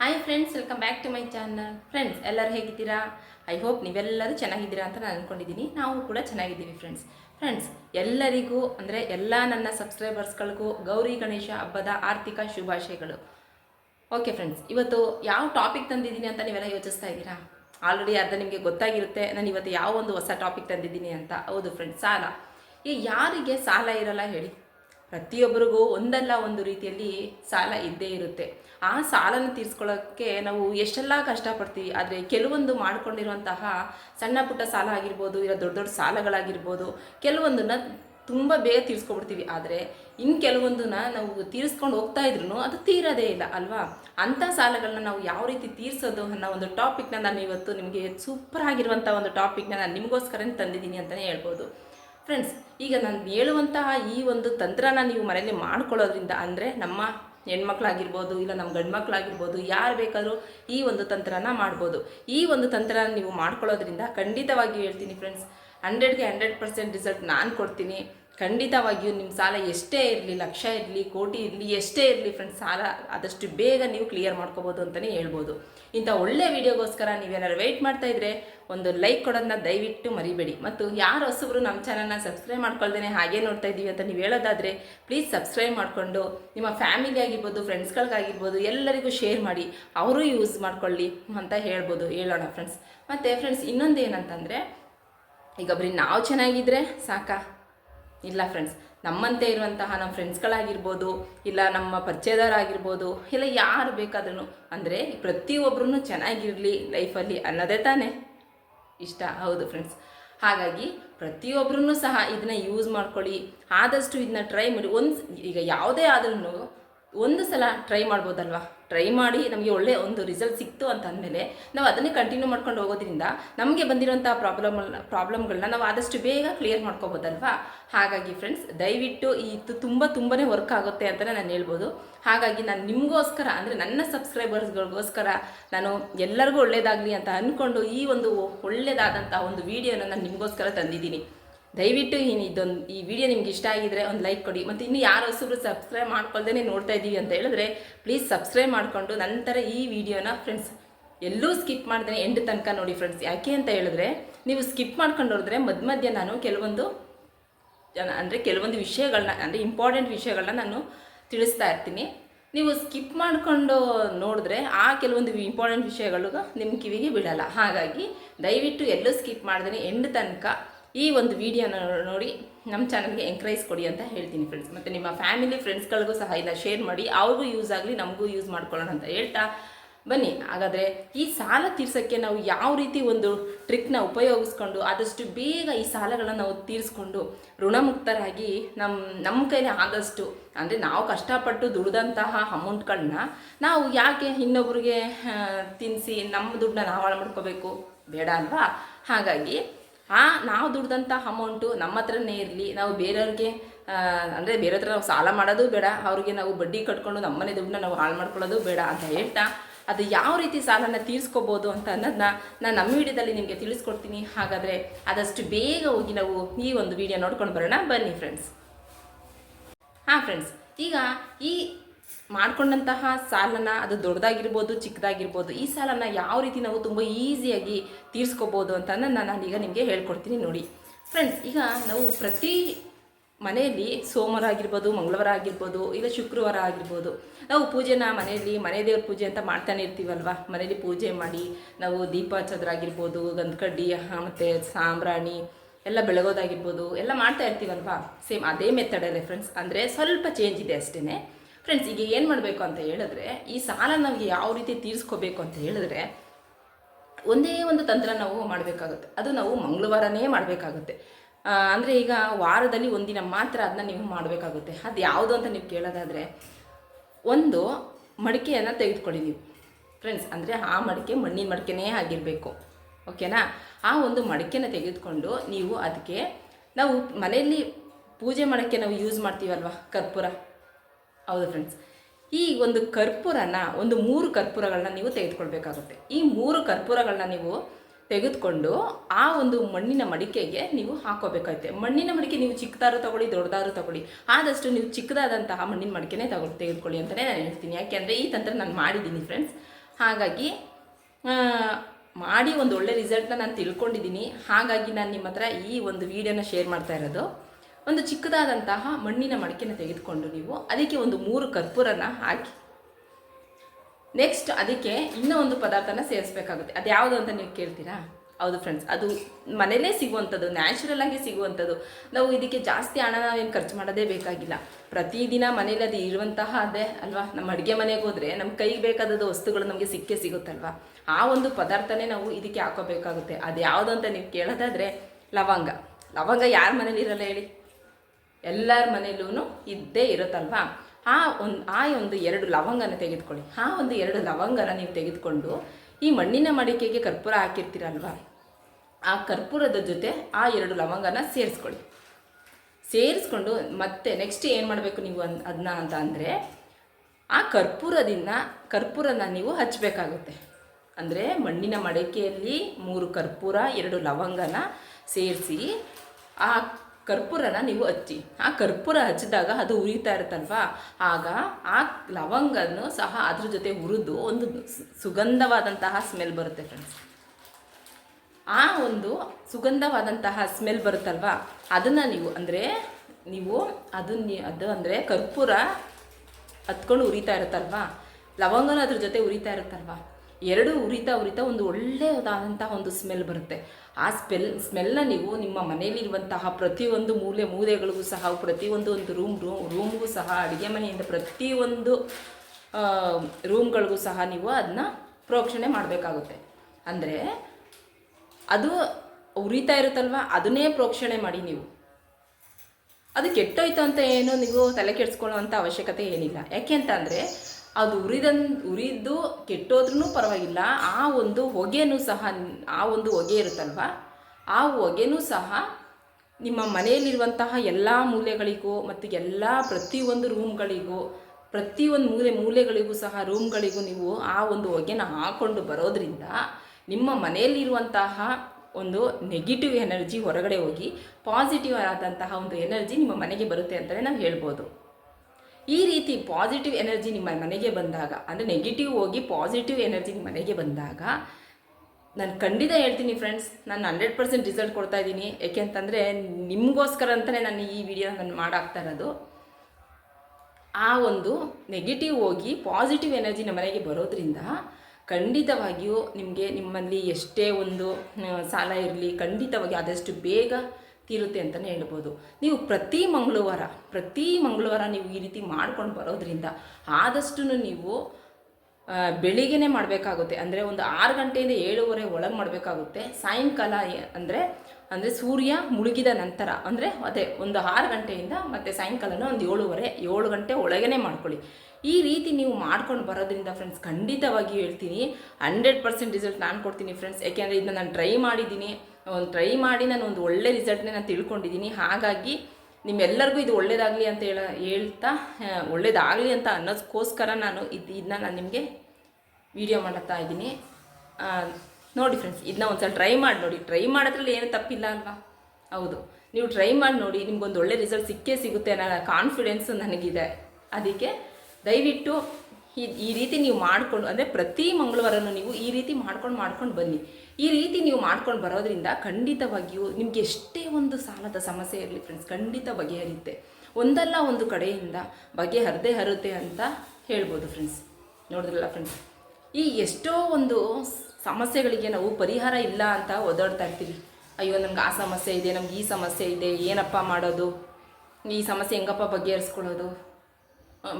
Hi friends welcome back to my channel friends ಎಲ್ಲರೂ ಹೇಗಿದ್ದೀರಾ? I hope ನೀವೆಲ್ಲರೂ ಚೆನ್ನಾಗಿದ್ದೀರಾ ಅಂತ ನಾನು ಅಂದ್ಕೊಂಡಿದ್ದೀನಿ ನಾವು ಕೂಡ ಚೆನ್ನಾಗಿದ್ದೀವಿ ಫ್ರೆಂಡ್ಸ್ ಫ್ರೆಂಡ್ಸ್ ಎಲ್ಲರಿಗೂ ಅಂದರೆ ಎಲ್ಲ ನನ್ನ ಸಬ್ಸ್ಕ್ರೈಬರ್ಸ್ಗಳಿಗೂ ಗೌರಿ ಗಣೇಶ ಹಬ್ಬದ ಆರ್ಥಿಕ ಶುಭಾಶಯಗಳು. ಓಕೆ ಫ್ರೆಂಡ್ಸ್ ಇವತ್ತು ಯಾವ ಟಾಪಿಕ್ ತಂದಿದ್ದೀನಿ ಅಂತ ನೀವೆಲ್ಲ ಯೋಚಿಸ್ತಾ ಇದ್ದೀರಾ? ಆಲ್ರೆಡಿ ಅರ್ಧ ನಿಮಗೆ ಗೊತ್ತಾಗಿರುತ್ತೆ. ನಾನು ಇವತ್ತು ಯಾವ ಒಂದು ಹೊಸ ಟಾಪಿಕ್ ತಂದಿದ್ದೀನಿ ಅಂತ. ಹೌದು ಫ್ರೆಂಡ್ಸ್ ಸಾಲ. ಈ ಯಾರಿಗೆ ಸಾಲ ಇರಲ್ಲ ಹೇಳಿ? ಪ್ರತಿಯೊಬ್ಬರಿಗೂ ಒಂದಲ್ಲ ಒಂದು ರೀತಿಯಲ್ಲಿ ಸಾಲ ಇದ್ದೇ ಇರುತ್ತೆ. ಆ ಸಾಲನ ತೀರಿಸ್ಕೊಳ್ಳೋಕ್ಕೆ ನಾವು ಎಷ್ಟೆಲ್ಲ ಕಷ್ಟಪಡ್ತೀವಿ, ಆದರೆ ಕೆಲವೊಂದು ಮಾಡಿಕೊಂಡಿರುವಂತಹ ಸಣ್ಣ ಪುಟ್ಟ ಸಾಲ ಆಗಿರ್ಬೋದು, ಇಲ್ಲ ದೊಡ್ಡ ದೊಡ್ಡ ಸಾಲಗಳಾಗಿರ್ಬೋದು, ಕೆಲವೊಂದನ್ನ ತುಂಬ ಬೇಗ ತೀರಿಸ್ಕೊಬಿಡ್ತೀವಿ ಆದರೆ ಇನ್ನು ಕೆಲವೊಂದನ್ನ ನಾವು ತೀರಿಸ್ಕೊಂಡು ಹೋಗ್ತಾ ಇದ್ರು ಅದು ತೀರೋದೇ ಇಲ್ಲ, ಅಲ್ವಾ? ಅಂಥ ಸಾಲಗಳನ್ನ ನಾವು ಯಾವ ರೀತಿ ತೀರಿಸೋದು ಅನ್ನೋ ಒಂದು ಟಾಪಿಕ್ನ ನಾನು ಇವತ್ತು ನಿಮಗೆ ಸೂಪರ್ ಆಗಿರುವಂಥ ಒಂದು ಟಾಪಿಕ್ನ ನಾನು ನಿಮಗೋಸ್ಕರನೇ ತಂದಿದ್ದೀನಿ ಅಂತಲೇ ಹೇಳ್ಬೋದು. ಫ್ರೆಂಡ್ಸ್ ಈಗ ನಾನು ಹೇಳುವಂತಹ ಈ ಒಂದು ತಂತ್ರನ ನೀವು ಮನೆಯಲ್ಲಿ ಮಾಡ್ಕೊಳ್ಳೋದ್ರಿಂದ ಅಂದರೆ ನಮ್ಮ ಹೆಣ್ಮಕ್ಳಾಗಿರ್ಬೋದು ಇಲ್ಲ ನಮ್ಮ ಗಂಡು ಮಕ್ಕಳಾಗಿರ್ಬೋದು ಯಾರು ಬೇಕಾದರೂ ಈ ಒಂದು ತಂತ್ರನ ಮಾಡ್ಬೋದು. ಈ ಒಂದು ತಂತ್ರನ ನೀವು ಮಾಡ್ಕೊಳ್ಳೋದ್ರಿಂದ ಖಂಡಿತವಾಗಿಯೂ ಹೇಳ್ತೀನಿ ಫ್ರೆಂಡ್ಸ್ ಹಂಡ್ರೆಡ್ಗೆ ಹಂಡ್ರೆಡ್ ಪರ್ಸೆಂಟ್ ರಿಸಲ್ಟ್ ನಾನು ಕೊಡ್ತೀನಿ. ಖಂಡಿತವಾಗಿಯೂ ನಿಮ್ಮ ಸಾಲ ಎಷ್ಟೇ ಇರಲಿ, ಲಕ್ಷ ಇರಲಿ, ಕೋಟಿ ಇರಲಿ, ಎಷ್ಟೇ ಇರಲಿ ಫ್ರೆಂಡ್ಸ್ ಸಾಲ ಆದಷ್ಟು ಬೇಗ ನೀವು ಕ್ಲಿಯರ್ ಮಾಡ್ಕೋಬೋದು ಅಂತಲೇ ಹೇಳ್ಬೋದು. ಇಂಥ ಒಳ್ಳೆ ವಿಡಿಯೋಗೋಸ್ಕರ ನೀವೇನಾದ್ರು ವೆಯ್ಟ್ ಮಾಡ್ತಾ ಇದ್ರೆ ಒಂದು ಲೈಕ್ ಕೊಡೋದನ್ನ ದಯವಿಟ್ಟು ಮರಿಬೇಡಿ. ಮತ್ತು ಯಾರು ಹೊಸಬ್ರು ನಮ್ಮ ಚಾನಲ್ನ ಸಬ್ಸ್ಕ್ರೈಬ್ ಮಾಡ್ಕೊಳ್ದೇನೆ ಹಾಗೆ ನೋಡ್ತಾ ಇದ್ದೀವಿ ಅಂತ ನೀವು ಹೇಳೋದಾದರೆ ಪ್ಲೀಸ್ ಸಬ್ಸ್ಕ್ರೈಬ್ ಮಾಡಿಕೊಂಡು ನಿಮ್ಮ ಫ್ಯಾಮಿಲಿ ಆಗಿರ್ಬೋದು ಫ್ರೆಂಡ್ಸ್ಗಳಿಗಾಗಿರ್ಬೋದು ಎಲ್ಲರಿಗೂ ಶೇರ್ ಮಾಡಿ. ಅವರು ಯೂಸ್ ಮಾಡ್ಕೊಳ್ಳಿ ಅಂತ ಹೇಳ್ಬೋದು. ಹೇಳೋಣ ಫ್ರೆಂಡ್ಸ್ ಮತ್ತು ಫ್ರೆಂಡ್ಸ್ ಇನ್ನೊಂದು ಏನಂತಂದರೆ ಈಗ ಬರೀ ನಾವು ಚೆನ್ನಾಗಿದ್ದರೆ ಸಾಕಾ? ಇಲ್ಲ ಫ್ರೆಂಡ್ಸ್ ನಮ್ಮಂತೆ ಇರುವಂತಹ ನಮ್ಮ ಫ್ರೆಂಡ್ಸ್ಗಳಾಗಿರ್ಬೋದು ಇಲ್ಲ ನಮ್ಮ ಪರಿಚಯದವರಾಗಿರ್ಬೋದು, ಇಲ್ಲ ಯಾರು ಬೇಕಾದ್ರೂ, ಅಂದರೆ ಪ್ರತಿಯೊಬ್ಬರೂ ಚೆನ್ನಾಗಿರಲಿ ಲೈಫಲ್ಲಿ ಅನ್ನೋದೇ ತಾನೇ. ಇಷ್ಟ, ಹೌದು ಫ್ರೆಂಡ್ಸ್ ಹಾಗಾಗಿ ಪ್ರತಿಯೊಬ್ಬರೂ ಸಹ ಇದನ್ನ ಯೂಸ್ ಮಾಡ್ಕೊಳ್ಳಿ. ಆದಷ್ಟು ಇದನ್ನ ಟ್ರೈ ಮಾಡಿ. ಒಂದು ಈಗ ಯಾವುದೇ ಆದ್ರೂ ಒಂದು ಸಲ ಟ್ರೈ ಮಾಡ್ಬೋದಲ್ವಾ? ಟ್ರೈ ಮಾಡಿ ನಮಗೆ ಒಳ್ಳೆ ಒಂದು ರಿಸಲ್ಟ್ ಸಿಕ್ತು ಅಂತ ಅಂದಮೇಲೆ ನಾವು ಅದನ್ನೇ ಕಂಟಿನ್ಯೂ ಮಾಡ್ಕೊಂಡು ಹೋಗೋದ್ರಿಂದ ನಮಗೆ ಬಂದಿರೋಂಥ ಪ್ರಾಬ್ಲಮ್ ಪ್ರಾಬ್ಲಮ್ಗಳನ್ನ ನಾವು ಆದಷ್ಟು ಬೇಗ ಕ್ಲಿಯರ್ ಮಾಡ್ಕೋಬೋದಲ್ವಾ? ಹಾಗಾಗಿ ಫ್ರೆಂಡ್ಸ್ ದಯವಿಟ್ಟು ಇದು ತುಂಬ ತುಂಬಾ ವರ್ಕ್ ಆಗುತ್ತೆ ಅಂತಲೇ ನಾನು ಹೇಳ್ಬೋದು. ಹಾಗಾಗಿ ನಾನು ನಿಮಗೋಸ್ಕರ ಅಂದರೆ ನನ್ನ ಸಬ್ಸ್ಕ್ರೈಬರ್ಸ್ಗಳಿಗೋಸ್ಕರ ನಾನು ಎಲ್ಲರಿಗೂ ಒಳ್ಳೆಯದಾಗಲಿ ಅಂತ ಅಂದ್ಕೊಂಡು ಈ ಒಂದು ಒಳ್ಳೆಯದಾದಂಥ ಒಂದು ವಿಡಿಯೋನ ನಾನು ನಿಮಗೋಸ್ಕರ ತಂದಿದ್ದೀನಿ. ದಯವಿಟ್ಟು ಈ ಇದೊಂದು ಈ ವಿಡಿಯೋ ನಿಮ್ಗೆ ಇಷ್ಟ ಆಗಿದ್ರೆ ಒಂದು ಲೈಕ್ ಕೊಡಿ. ಮತ್ತು ಇನ್ನು ಯಾರು ಹೊಸಬ್ರು ಸಬ್ಸ್ಕ್ರೈಬ್ ಮಾಡ್ಕೊಳ್ದೇ ನೋಡ್ತಾ ಇದ್ದೀವಿ ಅಂತ ಹೇಳಿದ್ರೆ ಪ್ಲೀಸ್ ಸಬ್ಸ್ಕ್ರೈಬ್ ಮಾಡಿಕೊಂಡು ನಂತರ ಈ ವಿಡಿಯೋನ ಫ್ರೆಂಡ್ಸ್ ಎಲ್ಲೂ ಸ್ಕಿಪ್ ಮಾಡ್ದೇ ಎಂಡ್ ತನಕ ನೋಡಿ ಫ್ರೆಂಡ್ಸ್ ಯಾಕೆ ಅಂತ ಹೇಳಿದ್ರೆ, ನೀವು ಸ್ಕಿಪ್ ಮಾಡ್ಕೊಂಡು ಹೋದ್ರೆ ಮಧ್ಯ ಮಧ್ಯ ನಾನು ಕೆಲವೊಂದು ಅಂದರೆ ಕೆಲವೊಂದು ವಿಷಯಗಳನ್ನ ಅಂದರೆ ಇಂಪಾರ್ಟೆಂಟ್ ವಿಷಯಗಳನ್ನ ನಾನು ತಿಳಿಸ್ತಾ ಇರ್ತೀನಿ. ನೀವು ಸ್ಕಿಪ್ ಮಾಡಿಕೊಂಡು ನೋಡಿದ್ರೆ ಆ ಕೆಲವೊಂದು ಇಂಪಾರ್ಟೆಂಟ್ ವಿಷಯಗಳು ನಿಮ್ಮ ಕಿವಿಗೆ ಬೀಳಲ್ಲ. ಹಾಗಾಗಿ ದಯವಿಟ್ಟು ಎಲ್ಲೂ ಸ್ಕಿಪ್ ಮಾಡ್ದೇ ಎಂಡ್ ತನಕ ಈ ಒಂದು ವಿಡಿಯೋನ ನೋಡಿ ನಮ್ಮ ಚಾನಲ್ಗೆ ಎಂಕರೇಜ್ ಕೊಡಿ ಅಂತ ಹೇಳ್ತೀನಿ ಫ್ರೆಂಡ್ಸ್ ಮತ್ತು ನಿಮ್ಮ ಫ್ಯಾಮಿಲಿ ಫ್ರೆಂಡ್ಸ್ಗಳಿಗೂ ಸಹ ಇದನ್ನ ಶೇರ್ ಮಾಡಿ, ಅವ್ರಿಗೂ ಯೂಸ್ ಆಗಲಿ, ನಮಗೂ ಯೂಸ್ ಮಾಡ್ಕೊಳ್ಳೋಣ ಅಂತ ಹೇಳ್ತಾ ಬನ್ನಿ. ಹಾಗಾದರೆ ಈ ಸಾಲ ತೀರ್ಸೋಕ್ಕೆ ನಾವು ಯಾವ ರೀತಿ ಒಂದು ಟ್ರಿಕ್ನ ಉಪಯೋಗಿಸ್ಕೊಂಡು, ಆದಷ್ಟು ಬೇಗ ಈ ಸಾಲಗಳನ್ನು ನಾವು ತೀರಿಸ್ಕೊಂಡು ಋಣಮುಕ್ತರಾಗಿ ನಮ್ಮ ನಮ್ಮ ಕೈಲಿ ಆದಷ್ಟು, ಅಂದರೆ ನಾವು ಕಷ್ಟಪಟ್ಟು ದುಡಿದಂತಹ ಅಮೌಂಟ್ಗಳನ್ನ ನಾವು ಯಾಕೆ ಇನ್ನೊಬ್ರಿಗೆ ತಿನ್ನಿಸಿ ನಮ್ಮ ದುಡ್ಡನ್ನ ನಾವು ಹಾಳು ಮಾಡ್ಕೋಬೇಕು ಬೇಡ ಅಲ್ವಾ? ಹಾಗಾಗಿ ಆ, ನಾವು ದುಡ್ದಂಥ ಅಮೌಂಟು ನಮ್ಮ ಹತ್ರನೇ ಇರಲಿ. ನಾವು ಬೇರೆಯವ್ರಿಗೆ ಅಂದರೆ ಬೇರೆ ಹತ್ರ ನಾವು ಸಾಲ ಮಾಡೋದು ಬೇಡ. ಅವ್ರಿಗೆ ನಾವು ಬಡ್ಡಿ ಕಟ್ಕೊಂಡು ನಮ್ಮನೆ ದುಡ್ಡನ್ನ ನಾವು ಹಾಳು ಮಾಡ್ಕೊಳ್ಳೋದು ಬೇಡ ಅಂತ ಹೇಳ್ತಾ, ಅದು ಯಾವ ರೀತಿ ಸಾಲನ ತೀರಿಸ್ಕೋಬೋದು ಅಂತ ಅನ್ನೋದನ್ನ ನಾನು ನಮ್ಮ ವಿಡಿಯೋದಲ್ಲಿ ನಿಮಗೆ ತಿಳಿಸ್ಕೊಡ್ತೀನಿ. ಹಾಗಾದರೆ ಅದಷ್ಟು ಬೇಗ ಹೋಗಿ ನಾವು ಈ ಒಂದು ವಿಡಿಯೋ ನೋಡ್ಕೊಂಡು ಬರೋಣ. ಬನ್ನಿ ಫ್ರೆಂಡ್ಸ್ ಹಾಂ ಫ್ರೆಂಡ್ಸ್ ಈಗ ಈ ಮಾಡ್ಕೊಂಡಂತಹ ಸಾಲನ ಅದು ದೊಡ್ಡದಾಗಿರ್ಬೋದು, ಚಿಕ್ಕದಾಗಿರ್ಬೋದು, ಈ ಸಾಲನ ಯಾವ ರೀತಿ ನಾವು ತುಂಬ ಈಸಿಯಾಗಿ ತೀರಿಸ್ಕೋಬೋದು ಅಂತ ನಾನು ನಾನೀಗ ನಿಮಗೆ ಹೇಳ್ಕೊಡ್ತೀನಿ ನೋಡಿ. ಫ್ರೆಂಡ್ಸ್ ಈಗ ನಾವು ಪ್ರತಿ ಮನೆಯಲ್ಲಿ ಸೋಮವಾರ ಆಗಿರ್ಬೋದು, ಮಂಗಳವಾರ ಆಗಿರ್ಬೋದು ಇಲ್ಲ ಶುಕ್ರವಾರ ಆಗಿರ್ಬೋದು, ನಾವು ಪೂಜೆನ ಮನೆಯಲ್ಲಿ ಮನೆ ದೇವ್ರ ಪೂಜೆ ಅಂತ ಮಾಡ್ತಾನೆ ಇರ್ತೀವಲ್ವ? ಮನೆಯಲ್ಲಿ ಪೂಜೆ ಮಾಡಿ ನಾವು ದೀಪ ಹಚ್ಚೋದ್ರಾಗಿರ್ಬೋದು ಗಂಧಕಡ್ಡಿ ಮತ್ತು ಸಾಂಬ್ರಾಣಿ ಎಲ್ಲ ಬೆಳಗೋದಾಗಿರ್ಬೋದು, ಎಲ್ಲ ಮಾಡ್ತಾ ಇರ್ತೀವಲ್ವಾ? ಸೇಮ್ ಅದೇ ಮೆಥಡಲ್ಲೇ ಫ್ರೆಂಡ್ಸ್ ಅಂದರೆ ಸ್ವಲ್ಪ ಚೇಂಜ್ ಇದೆ ಅಷ್ಟೇ ಫ್ರೆಂಡ್ಸ್ ಈಗ ಏನು ಮಾಡಬೇಕು ಅಂತ ಹೇಳಿದ್ರೆ, ಈ ಸಾಲ ನಮಗೆ ಯಾವ ರೀತಿ ತೀರಿಸ್ಕೋಬೇಕು ಅಂತ ಹೇಳಿದ್ರೆ, ಒಂದೇ ಒಂದು ತಂತ್ರ ನಾವು ಮಾಡಬೇಕಾಗುತ್ತೆ. ಅದು ನಾವು ಮಂಗಳವಾರನೇ ಮಾಡಬೇಕಾಗುತ್ತೆ. ಅಂದರೆ ಈಗ ವಾರದಲ್ಲಿ ಒಂದಿನ ಮಾತ್ರ ಅದನ್ನ ನೀವು ಮಾಡಬೇಕಾಗುತ್ತೆ. ಅದು ಯಾವುದು ಅಂತ ನೀವು ಕೇಳೋದಾದರೆ, ಒಂದು ಮಡಿಕೆಯನ್ನು ತೆಗೆದುಕೊಳ್ಳಿ ನೀವು. ಫ್ರೆಂಡ್ಸ್ ಅಂದರೆ ಆ ಮಡಿಕೆ ಮಣ್ಣಿನ ಮಡಿಕೆನೇ ಆಗಿರಬೇಕು. ಓಕೆನಾ? ಆ ಒಂದು ಮಡಿಕೆನ ತೆಗೆದುಕೊಂಡು ನೀವು ಅದಕ್ಕೆ, ನಾವು ಮನೆಯಲ್ಲಿ ಪೂಜೆ ಮಾಡೋಕ್ಕೆ ನಾವು ಯೂಸ್ ಮಾಡ್ತೀವಲ್ವ, ಕರ್ಪೂರ? ಹೌದು ಫ್ರೆಂಡ್ಸ್ ಈ ಒಂದು ಕರ್ಪೂರನ, ಒಂದು ಮೂರು ಕರ್ಪೂರಗಳನ್ನ ನೀವು ತೆಗೆದುಕೊಳ್ಬೇಕಾಗುತ್ತೆ. ಈ ಮೂರು ಕರ್ಪೂರಗಳನ್ನ ನೀವು ತೆಗೆದುಕೊಂಡು ಆ ಒಂದು ಮಣ್ಣಿನ ಮಡಿಕೆಗೆ ನೀವು ಹಾಕೋಬೇಕಾಗುತ್ತೆ. ಮಣ್ಣಿನ ಮಡಿಕೆ ನೀವು ಚಿಕ್ಕದಾರು ತಗೊಳ್ಳಿ ದೊಡ್ಡದಾರು ತಗೊಳ್ಳಿ. ಆದಷ್ಟು ನೀವು ಚಿಕ್ಕದಾದಂತಹ ಮಣ್ಣಿನ ಮಡಿಕೆನೇ ತಗೊ, ತೆಗೆದುಕೊಳ್ಳಿ ಅಂತಲೇ ನಾನು ಹೇಳ್ತೀನಿ. ಯಾಕೆಂದರೆ ಈ ತಂತ್ರ ನಾನು ಮಾಡಿದ್ದೀನಿ ಫ್ರೆಂಡ್ಸ್ ಹಾಗಾಗಿ ಮಾಡಿ ಒಂದು ಒಳ್ಳೆ ರಿಸಲ್ಟ್ನ ನಾನು ತಿಳ್ಕೊಂಡಿದ್ದೀನಿ. ಹಾಗಾಗಿ ನಾನು ನಿಮ್ಮ ಹತ್ರ ಈ ಒಂದು ವಿಡಿಯೋನ ಶೇರ್ ಮಾಡ್ತಾ ಇರೋದು. ಒಂದು ಚಿಕ್ಕದಾದಂತಹ ಮಣ್ಣಿನ ಮಡಿಕೆನ ತೆಗೆದುಕೊಂಡು ನೀವು ಅದಕ್ಕೆ ಒಂದು ಮೂರು ಕರ್ಪೂರನ ಹಾಕಿ. ನೆಕ್ಸ್ಟ್ ಅದಕ್ಕೆ ಇನ್ನೂ ಒಂದು ಪದಾರ್ಥನ ಸೇರಿಸ್ಬೇಕಾಗುತ್ತೆ. ಅದು ಯಾವುದು ಅಂತ ನೀವು ಕೇಳ್ತೀರಾ? ಹೌದು ಫ್ರೆಂಡ್ಸ್ ಅದು ಮನೆಯಲ್ಲೇ ಸಿಗುವಂಥದ್ದು ನ್ಯಾಚುರಲ್ ಆಗಿ ಸಿಗುವಂಥದ್ದು. ನಾವು ಇದಕ್ಕೆ ಜಾಸ್ತಿ ಹಣ ನಾವೇನು ಖರ್ಚು ಮಾಡೋದೇ ಬೇಕಾಗಿಲ್ಲ. ಪ್ರತಿದಿನ ಮನೇಲಿ ಅದು ಇರುವಂತಹ ಅದೇ ಅಲ್ವಾ? ನಮ್ಮ ಅಡುಗೆ ಮನೆಗೆ ಹೋದರೆ ನಮ್ಮ ಕೈಗೆ ಬೇಕಾದದ್ದು ವಸ್ತುಗಳು ನಮಗೆ ಸಿಕ್ಕೇ ಸಿಗುತ್ತಲ್ವಾ? ಆ ಒಂದು ಪದಾರ್ಥನೇ ನಾವು ಇದಕ್ಕೆ ಹಾಕೋಬೇಕಾಗುತ್ತೆ. ಅದು ಯಾವುದು ಅಂತ ನೀವು ಕೇಳೋದಾದರೆ ಲವಂಗ. ಲವಂಗ ಯಾರ ಮನೇಲಿ ಇರಲ್ಲ ಹೇಳಿ? ಎಲ್ಲರ ಮನೇಲೂ ಇದ್ದೇ ಇರುತ್ತಲ್ವಾ? ಆ ಒಂದು ಆ ಒಂದು ಎರಡು ಲವಂಗನ ತೆಗೆದುಕೊಳ್ಳಿ. ಆ ಒಂದು ಎರಡು ಲವಂಗನ ನೀವು ತೆಗೆದುಕೊಂಡು ಈ ಮಣ್ಣಿನ ಮಡಿಕೆಗೆ ಕರ್ಪೂರ ಹಾಕಿರ್ತೀರಲ್ವಾ? ಆ ಕರ್ಪೂರದ ಜೊತೆ ಆ ಎರಡು ಲವಂಗನ ಸೇರಿಸ್ಕೊಳ್ಳಿ. ಸೇರಿಸ್ಕೊಂಡು ಮತ್ತೆ ನೆಕ್ಸ್ಟ್ ಏನು ಮಾಡಬೇಕು ನೀವು ಅದನ್ನ ಅಂತ ಅಂದರೆ ಆ ಕರ್ಪೂರದಿಂದ, ಕರ್ಪೂರನ ನೀವು ಹಚ್ಚಬೇಕಾಗುತ್ತೆ ಅಂದರೆ ಮಣ್ಣಿನ ಮಡಿಕೆಯಲ್ಲಿ ಮೂರು ಕರ್ಪೂರ, ಎರಡು ಲವಂಗನ ಸೇರಿಸಿ ಆ ಕರ್ಪೂರನ ನೀವು ಹಚ್ಚಿ ಆ ಕರ್ಪೂರ ಹಚ್ಚಿದಾಗ ಅದು ಉರಿತಾ ಇರುತ್ತಲ್ವಾ? ಆಗ ಆ ಲವಂಗನ್ನು ಸಹ ಅದ್ರ ಜೊತೆ ಹುರಿದು ಒಂದು ಸುಗಂಧವಾದಂತಹ ಸ್ಮೆಲ್ ಬರುತ್ತೆ ಫ್ರೆಂಡ್ಸ್ ಆ ಒಂದು ಸುಗಂಧವಾದಂತಹ ಸ್ಮೆಲ್ ಬರುತ್ತಲ್ವಾ? ಅದನ್ನು ನೀವು ಅಂದರೆ ನೀವು ಅದನ್ನ ಅದು ಅಂದರೆ ಕರ್ಪೂರ ಹತ್ಕೊಂಡು ಉರಿತಾ ಇರುತ್ತಲ್ವಾ? ಲವಂಗನ ಅದ್ರ ಜೊತೆ ಉರಿತಾ ಇರುತ್ತಲ್ವಾ? ಎರಡು ಉರಿತ ಉರಿತಾ ಒಂದು ಒಳ್ಳೆಯದಾದಂತಹ ಒಂದು ಸ್ಮೆಲ್ ಬರುತ್ತೆ. ಆ ಸ್ಮೆಲ್ ಸ್ಮೆಲ್ನ ನೀವು ನಿಮ್ಮ ಮನೆಯಲ್ಲಿರುವಂತಹ ಪ್ರತಿಯೊಂದು ಮೂಲೆ ಮೂಲೆಗಳಿಗೂ ಸಹ, ಪ್ರತಿಯೊಂದು ಒಂದು ರೂಮ್ ರೂಮ್ ರೂಮ್ಗೂ ಸಹ, ಅಡುಗೆ ಮನೆಯಿಂದ ಪ್ರತಿಯೊಂದು ರೂಮ್ಗಳಿಗೂ ಸಹ ನೀವು ಅದನ್ನ ಪ್ರೋಕ್ಷಣೆ ಮಾಡಬೇಕಾಗುತ್ತೆ. ಅಂದರೆ ಅದು ಉರಿತಾ ಇರುತ್ತಲ್ವ? ಅದನ್ನೇ ಪ್ರೋಕ್ಷಣೆ ಮಾಡಿ ನೀವು. ಅದು ಕೆಟ್ಟೋಯ್ತು ಅಂತ ಏನು ನೀವು ತಲೆ ಕೆಡಿಸ್ಕೊಳ್ಳೋವಂಥ ಅವಶ್ಯಕತೆ ಏನಿಲ್ಲ. ಯಾಕೆ ಅಂತ ಅಂದರೆ ಅದು ಉರಿದನ್, ಉರಿದು ಕೆಟ್ಟೋದ್ರೂ ಪರವಾಗಿಲ್ಲ. ಆ ಒಂದು ಹೊಗೆನೂ ಸಹ, ಆ ಒಂದು ಹೊಗೆ ಇರುತ್ತಲ್ವಾ? ಆ ಹೊಗೆನೂ ಸಹ ನಿಮ್ಮ ಮನೆಯಲ್ಲಿರುವಂತಹ ಎಲ್ಲ ಮೂಲೆಗಳಿಗೂ ಮತ್ತು ಎಲ್ಲ ಪ್ರತಿಯೊಂದು ರೂಮ್ಗಳಿಗೂ, ಪ್ರತಿಯೊಂದು ಮೂಲೆ, ಮೂಲೆಗಳಿಗೂ ಸಹ ರೂಮ್ಗಳಿಗೂ ನೀವು ಆ ಒಂದು ಹೊಗೆನ ಹಾಕೊಂಡು ಬರೋದ್ರಿಂದ ನಿಮ್ಮ ಮನೆಯಲ್ಲಿರುವಂತಹ ಒಂದು ನೆಗೆಟಿವ್ ಎನರ್ಜಿ ಹೊರಗಡೆ ಹೋಗಿ ಪಾಸಿಟಿವ್ ಆದಂತಹ ಒಂದು ಎನರ್ಜಿ ನಿಮ್ಮ ಮನೆಗೆ ಬರುತ್ತೆ ಅಂತಲೇ ನಾವು ಹೇಳ್ಬೋದು. ಈ ರೀತಿ ಪಾಸಿಟಿವ್ ಎನರ್ಜಿ ನಿಮ್ಮ ಮನೆಗೆ ಬಂದಾಗ, ಅಂದರೆ ನೆಗೆಟಿವ್ ಹೋಗಿ ಪಾಸಿಟಿವ್ ಎನರ್ಜಿ ನಿಮ್ಮ ಮನೆಗೆ ಬಂದಾಗ, ನಾನು ಖಂಡಿತ ಹೇಳ್ತೀನಿ ಫ್ರೆಂಡ್ಸ್ ನಾನು ಹಂಡ್ರೆಡ್ ಪರ್ಸೆಂಟ್ ರಿಸಲ್ಟ್ ಕೊಡ್ತಾ ಇದ್ದೀನಿ. ಏಕೆಂತಂದರೆ ನಿಮಗೋಸ್ಕರ ಅಂತಲೇ ನಾನು ಈ ವಿಡಿಯೋ ನಾನು ಮಾಡಾಕ್ತಾ ಇರೋದು. ಆ ಒಂದು ನೆಗೆಟಿವ್ ಹೋಗಿ ಪಾಸಿಟಿವ್ ಎನರ್ಜಿ ನಮ್ಮ ಮನೆಗೆ ಬರೋದ್ರಿಂದ ಖಂಡಿತವಾಗಿಯೂ ನಿಮಗೆ ನಿಮ್ಮಲ್ಲಿ ಎಷ್ಟೇ ಒಂದು ಸಾಲ ಇರಲಿ, ಖಂಡಿತವಾಗಿ ಆದಷ್ಟು ಬೇಗ ತೀರುತ್ತೆ ಅಂತಲೇ ಹೇಳ್ಬೋದು. ನೀವು ಪ್ರತಿ ಮಂಗಳವಾರ ಪ್ರತಿ ಮಂಗಳವಾರ ನೀವು ಈ ರೀತಿ ಮಾಡ್ಕೊಂಡು ಬರೋದ್ರಿಂದ ಆದಷ್ಟು ನೀವು ಬೆಳಿಗ್ಗೆನೇ ಮಾಡಬೇಕಾಗುತ್ತೆ. ಅಂದರೆ ಒಂದು ಆರು ಗಂಟೆಯಿಂದ ಏಳುವರೆ ಒಳಗೆ ಮಾಡಬೇಕಾಗುತ್ತೆ. ಸಾಯಂಕಾಲ ಅಂದರೆ ಅಂದರೆ ಸೂರ್ಯ ಮುಳುಗಿದ ನಂತರ, ಅಂದರೆ ಅದೇ ಒಂದು ಆರು ಗಂಟೆಯಿಂದ ಮತ್ತು ಸಾಯಂಕಾಲನ ಒಂದು ಏಳುವರೆ, ಏಳು ಗಂಟೆ ಒಳಗೇ ಮಾಡ್ಕೊಳ್ಳಿ. ಈ ರೀತಿ ನೀವು ಮಾಡ್ಕೊಂಡು ಬರೋದ್ರಿಂದ ಫ್ರೆಂಡ್ಸ್ ಖಂಡಿತವಾಗಿ ಹೇಳ್ತೀನಿ ಹಂಡ್ರೆಡ್ ಪರ್ಸೆಂಟ್ ರಿಸಲ್ಟ್ ನಾನು ಕೊಡ್ತೀನಿ ಫ್ರೆಂಡ್ಸ್ ಯಾಕೆಂದರೆ ಇದನ್ನ ನಾನು ಟ್ರೈ ಮಾಡಿದ್ದೀನಿ. ಒಂದು ಟ್ರೈ ಮಾಡಿ ನಾನು ಒಂದು ಒಳ್ಳೆ ರಿಸಲ್ಟ್ನೇ ನಾನು ತಿಳ್ಕೊಂಡಿದ್ದೀನಿ. ಹಾಗಾಗಿ ನಿಮ್ಮೆಲ್ಲರಿಗೂ ಇದು ಒಳ್ಳೇದಾಗಲಿ ಅಂತ ಹೇಳ, ಹೇಳ್ತಾ ಒಳ್ಳೇದಾಗಲಿ ಅಂತ ಅನ್ನೋದಕ್ಕೋಸ್ಕರ ನಾನು ಇದು ಇದನ್ನ ನಾನು ನಿಮಗೆ ವಿಡಿಯೋ ಮಾಡುತ್ತಾ ಇದ್ದೀನಿ. ನೋಡಿ ಫ್ರೆಂಡ್ಸ್ ಇದನ್ನ ಒಂದು ಸಲ ಟ್ರೈ ಮಾಡಿ ನೋಡಿ. ಟ್ರೈ ಮಾಡೋದ್ರಲ್ಲಿ ಏನು ತಪ್ಪಿಲ್ಲ ಅಲ್ವಾ? ಹೌದು. ನೀವು ಟ್ರೈ ಮಾಡಿ ನೋಡಿ, ನಿಮ್ಗೊಂದು ಒಳ್ಳೆ ರಿಸಲ್ಟ್ ಸಿಕ್ಕೇ ಸಿಗುತ್ತೆ ಅನ್ನೋ ಕಾನ್ಫಿಡೆನ್ಸ್ ನನಗಿದೆ. ಅದಕ್ಕೆ ದಯವಿಟ್ಟು ಈ ಈ ರೀತಿ ನೀವು ಮಾಡ್ಕೊಂಡು, ಅಂದರೆ ಪ್ರತಿ ಮಂಗಳವಾರನೂ ನೀವು ಈ ರೀತಿ ಮಾಡ್ಕೊಂಡು ಮಾಡ್ಕೊಂಡು ಬನ್ನಿ. ಈ ರೀತಿ ನೀವು ಮಾಡ್ಕೊಂಡು ಬರೋದ್ರಿಂದ ಖಂಡಿತವಾಗಿಯೂ ನಿಮಗೆ ಎಷ್ಟೇ ಒಂದು ಸಾಲದ ಸಮಸ್ಯೆ ಇರಲಿ ಫ್ರೆಂಡ್ಸ್ ಖಂಡಿತ ಬಗೆಹರಿಯುತ್ತೆ. ಒಂದಲ್ಲ ಒಂದು ಕಡೆಯಿಂದ ಬಗೆಹರದೆ ಹರುತ್ತೆ ಅಂತ ಹೇಳ್ಬೋದು ಫ್ರೆಂಡ್ಸ್ ನೋಡಿದ್ರಲ್ಲ ಫ್ರೆಂಡ್ಸ್ ಈ ಎಷ್ಟೋ ಒಂದು ಸಮಸ್ಯೆಗಳಿಗೆ ನಾವು ಪರಿಹಾರ ಇಲ್ಲ ಅಂತ ಓದಾಡ್ತಾ ಇರ್ತೀವಿ. ಅಯ್ಯೋ, ನಮ್ಗೆ ಆ ಸಮಸ್ಯೆ ಇದೆ, ನಮ್ಗೆ ಈ ಸಮಸ್ಯೆ ಇದೆ, ಏನಪ್ಪ ಮಾಡೋದು? ಈ ಸಮಸ್ಯೆ ಹೆಂಗಪ್ಪ ಬಗೆಹರಿಸ್ಕೊಳ್ಳೋದು?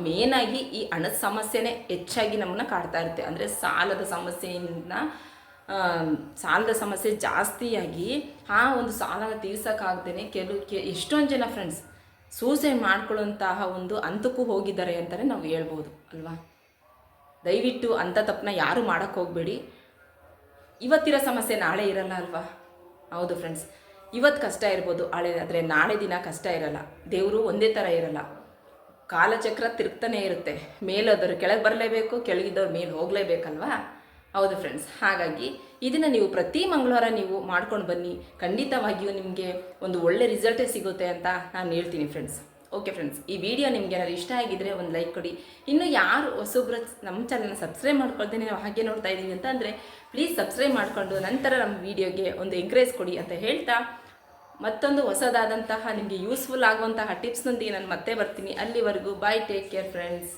ಮೇನಾಗಿ ಈ ಹಣದ ಸಮಸ್ಯೆನೇ ಹೆಚ್ಚಾಗಿ ನಮ್ಮನ್ನ ಕಾಡ್ತಾ ಇರುತ್ತೆ. ಅಂದರೆ ಸಾಲದ ಸಮಸ್ಯೆಯಿಂದ ಸಾಲದ ಸಮಸ್ಯೆ ಜಾಸ್ತಿಯಾಗಿ, ಆ ಒಂದು ಸಾಲನ ತೀರ್ಸೋಕ್ಕಾಗ್ದೇ ಕೆಲವು, ಕೆ, ಎಷ್ಟೊಂದು ಜನ ಫ್ರೆಂಡ್ಸ್ ಸೂಸೈಡ್ ಮಾಡ್ಕೊಳ್ಳೋಂತಹ ಒಂದು ಹಂತಕ್ಕೂ ಹೋಗಿದ್ದಾರೆ ಅಂತಲೇ ನಾವು ಹೇಳ್ಬೋದು, ಅಲ್ವಾ? ದಯವಿಟ್ಟು ಅಂಥ ತಪ್ಪನ್ನ ಯಾರು ಮಾಡೋಕ್ಕೆ ಹೋಗಬೇಡಿ. ಇವತ್ತಿರೋ ಸಮಸ್ಯೆ ನಾಳೆ ಇರಲ್ಲ, ಅಲ್ವಾ? ಹೌದು ಫ್ರೆಂಡ್ಸ್ ಇವತ್ತು ಕಷ್ಟ ಇರ್ಬೋದು ಹಳೆ ಆದರೆ ನಾಳೆ ದಿನ ಕಷ್ಟ ಇರಲ್ಲ. ದೇವರು ಒಂದೇ ಥರ ಇರಲ್ಲ. ಕಾಲಚಕ್ರ ತಿರುಗ್ತಾನೆ ಇರುತ್ತೆ. ಮೇಲದವರು ಕೆಳಗೆ ಬರಲೇಬೇಕು, ಕೆಳಗಿದ್ದವ್ರು ಮೇಲೆ ಹೋಗಲೇಬೇಕಲ್ವಾ? ಹೌದು ಫ್ರೆಂಡ್ಸ್ ಹಾಗಾಗಿ ಇದನ್ನು ನೀವು ಪ್ರತಿ ಮಂಗಳವಾರ ನೀವು ಮಾಡ್ಕೊಂಡು ಬನ್ನಿ. ಖಂಡಿತವಾಗಿಯೂ ನಿಮಗೆ ಒಂದು ಒಳ್ಳೆ ರಿಸಲ್ಟೇ ಸಿಗುತ್ತೆ ಅಂತ ನಾನು ಹೇಳ್ತೀನಿ ಫ್ರೆಂಡ್ಸ್ ಓಕೆ ಫ್ರೆಂಡ್ಸ್ ಈ ವಿಡಿಯೋ ನಿಮ್ಗೆ ಏನಾದ್ರು ಇಷ್ಟ ಆಗಿದ್ರೆ ಒಂದು ಲೈಕ್ ಕೊಡಿ. ಇನ್ನು ಯಾರು ಹೊಸೊಬ್ಬರು ನಮ್ಮ ಚಾನಲ್ನ ಸಬ್ಸ್ಕ್ರೈಬ್ ಮಾಡ್ಕೊಳ್ತೀನಿ ನಾವು ಹಾಗೆ ನೋಡ್ತಾ ಇದ್ದೀನಿ ಅಂತಂದರೆ ಪ್ಲೀಸ್ ಸಬ್ಸ್ಕ್ರೈಬ್ ಮಾಡಿಕೊಂಡು ನಂತರ ನಮ್ಮ ವಿಡಿಯೋಗೆ ಒಂದು ಎಂಕರೇಜ್ ಕೊಡಿ ಅಂತ ಹೇಳ್ತಾ ಮತ್ತೊಂದು ಹೊಸದಾದಂತಹ ನಿಮಗೆ ಯೂಸ್ಫುಲ್ ಆಗುವಂತಹ ಟಿಪ್ಸ್ನೊಂದಿಗೆ ನಾನು ಮತ್ತೆ ಬರ್ತೀನಿ. ಅಲ್ಲಿವರೆಗೂ ಬಾಯ್ ಟೇಕ್ ಕೇರ್ ಫ್ರೆಂಡ್ಸ್